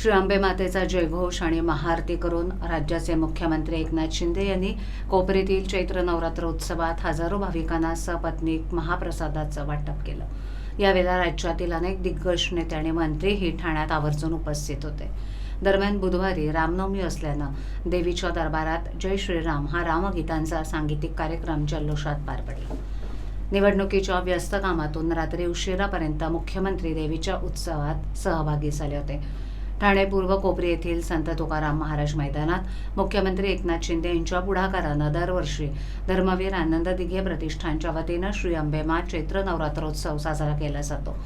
श्री अंबे मातेचा जयघोष आणि महाआरती करून राज्याचे मुख्यमंत्री एकनाथ शिंदे यांनी कोपरीतील चैत्र नवरात्र उत्सवात हजारो भाविकांना सपत्नीक महाप्रसादाचं वाटप केलं. यावेळेला राज्यातील अनेक दिग्गज नेते आणि मंत्रीही ठाण्यात आवर्जून उपस्थित होते. दरम्यान बुधवारी रामनवमी असल्यानं देवीच्या दरबारात जय श्रीराम हा रामगीतांचा सांगीतिक कार्यक्रम जल्लोषात पार पडला. निवडणुकीच्या व्यस्त कामातून रात्री उशिरापर्यंत मुख्यमंत्री देवीच्या उत्सवात सहभागी झाले होते. ठाणे पूर्व कोपरी येथील संत तुकाराम महाराज मैदानात मुख्यमंत्री एकनाथ शिंदे यांच्या पुढाकारानं दरवर्षी धर्मवीर आनंद दिघे प्रतिष्ठानच्या वतीनं श्री अंबेमा चैत्र नवरात्रोत्सव साजरा केला जातो.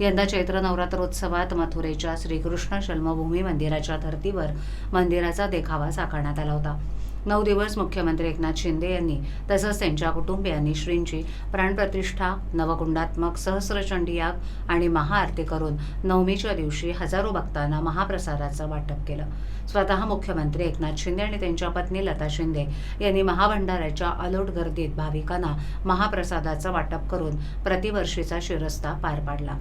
यंदा चैत्र नवरात्रोत्सवात मथुरेच्या श्रीकृष्ण जन्मभूमी मंदिराच्या धर्तीवर मंदिराचा देखावा साकारण्यात आला होता. नऊ दिवस मुख्यमंत्री एकनाथ शिंदे यांनी तसंच त्यांच्या कुटुंबियांनी श्रींची प्राणप्रतिष्ठा नवकुंडात्मक सहस्रचंडी याग आणि महाआरती करून नवमीच्या दिवशी हजारो भक्तांना महाप्रसादाचं वाटप केलं. स्वतः मुख्यमंत्री एकनाथ शिंदे आणि त्यांच्या पत्नी लता शिंदे यांनी महाभंडाऱ्याच्या अलोट गर्दीत भाविकांना महाप्रसादाचं वाटप करून प्रतिवर्षीचा शिरस्ता पार पाडला.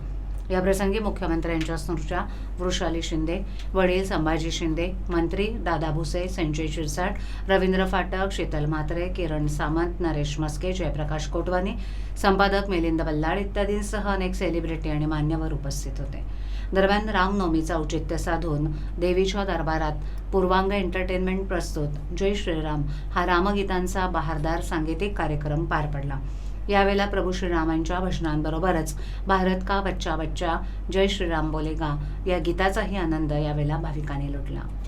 याप्रसंगी मुख्यमंत्र्यांच्या स्नुषा वृषाली शिंदे वडील संभाजी शिंदे मंत्री दादा भुसे संजय शिरसाट रवींद्र फाटक शीतल म्हात्रे किरण सामंत नरेश मस्के जयप्रकाश कोटवानी संपादक मिलिंद बल्लाळ इत्यादींसह अनेक सेलिब्रिटी आणि मान्यवर उपस्थित होते. दरम्यान रामनवमीचं औचित्य साधून देवीच्या दरबारात पूर्वांग एंटरटेनमेंट प्रस्तुत जय श्रीराम हा रामगीतांचा बहारदार सांगीतिक कार्यक्रम पार पडला. यावेळेला प्रभू श्रीरामांच्या भजनांबरोबरच भारत का बच्चा बच्चा जय श्रीराम बोलेगा या गीताचाही आनंद यावेळेला भाविकाने लुटला.